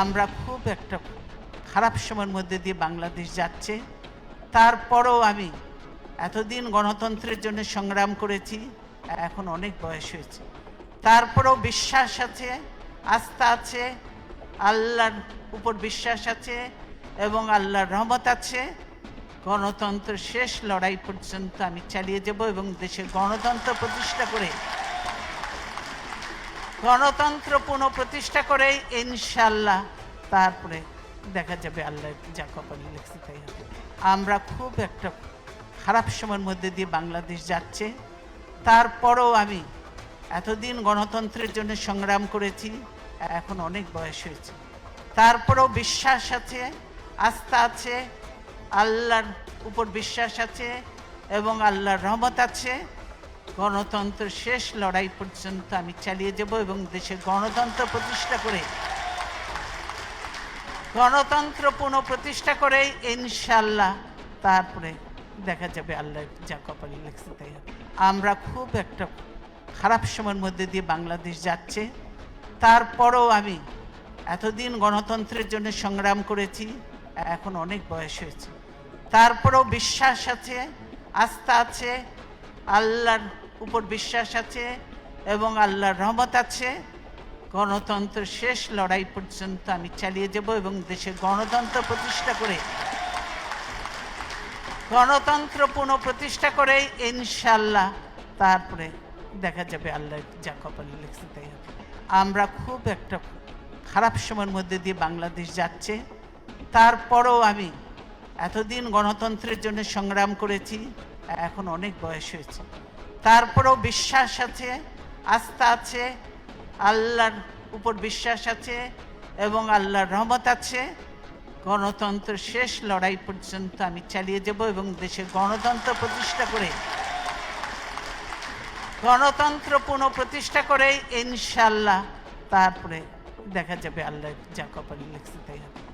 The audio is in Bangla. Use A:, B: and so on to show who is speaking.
A: আমরা খুব একটা খারাপ সময়ের মধ্যে দিয়ে বাংলাদেশ যাচ্ছে। তারপরেও আমি এতদিন গণতন্ত্রের জন্য সংগ্রাম করেছি, এখন অনেক বয়স হয়েছে। তারপরেও বিশ্বাস আছে, আস্থা আছে, আল্লাহর উপর বিশ্বাস আছে এবং আল্লাহর রহমত আছে। গণতন্ত্র শেষ লড়াই পর্যন্ত আমি চালিয়ে যাব এবং দেশের গণতন্ত্র প্রতিষ্ঠা করে গণতন্ত্র পুনঃপ্রতিষ্ঠা করে ইনশাল্লাহ তারপরে দেখা যাবে আল্লাহ যা কপালে লিখছে তাই আমরা খুব একটা খারাপ সময়ের মধ্যে দিয়ে বাংলাদেশ যাচ্ছে। তারপরেও আমি এতদিন গণতন্ত্রের জন্য সংগ্রাম করেছি, এখন অনেক বয়স হয়েছে। তারপরেও বিশ্বাস আছে, আস্থা আছে, আল্লাহর উপর বিশ্বাস আছে এবং আল্লাহর রহমত আছে। গণতন্ত্র শেষ লড়াই পর্যন্ত আমি চালিয়ে যাব এবং দেশের গণতন্ত্র প্রতিষ্ঠা করে, গণতন্ত্র পুনঃপ্রতিষ্ঠা করে ইনশাল্লাহ তারপরে দেখা যাবে আল্লাহ যা কপালে লিখছে তাই আমরা খুব একটা খারাপ সময়ের মধ্যে দিয়ে বাংলাদেশ যাচ্ছে, তারপরেও আমি এতদিন গণতন্ত্রের জন্য সংগ্রাম করেছি, এখন অনেক বয়স হয়েছে। তারপরেও বিশ্বাস আছে, আস্থা আছে আল্লাহর উপর বিশ্বাস আছে এবং আল্লাহর রহমত আছে। গণতন্ত্র শেষ লড়াই পর্যন্ত আমি চালিয়ে যাব এবং দেশে গণতন্ত্র প্রতিষ্ঠা করে গণতন্ত্র পুনঃপ্রতিষ্ঠা করে ইনশাল্লাহ তারপরে দেখা যাবে আল্লাহ যা কপালে লিখছে তাই আমরা খুব একটা খারাপ সময়ের মধ্যে দিয়ে বাংলাদেশ যাচ্ছে। তারপরেও আমি এতদিন গণতন্ত্রের জন্য সংগ্রাম করেছি। এখন অনেক বয়স হয়েছে। তারপরেও বিশ্বাস আছে, আস্থা আছে, আল্লাহর উপর বিশ্বাস আছে এবং আল্লাহর রহমত আছে। গণতন্ত্র শেষ লড়াই পর্যন্ত আমি চালিয়ে যাব এবং দেশের গণতন্ত্র প্রতিষ্ঠা করে, গণতন্ত্র পুনঃপ্রতিষ্ঠা করে ইনশাল্লাহ তারপরে দেখা যাবে আল্লাহ যা কপালে লিখছে তাই হবে।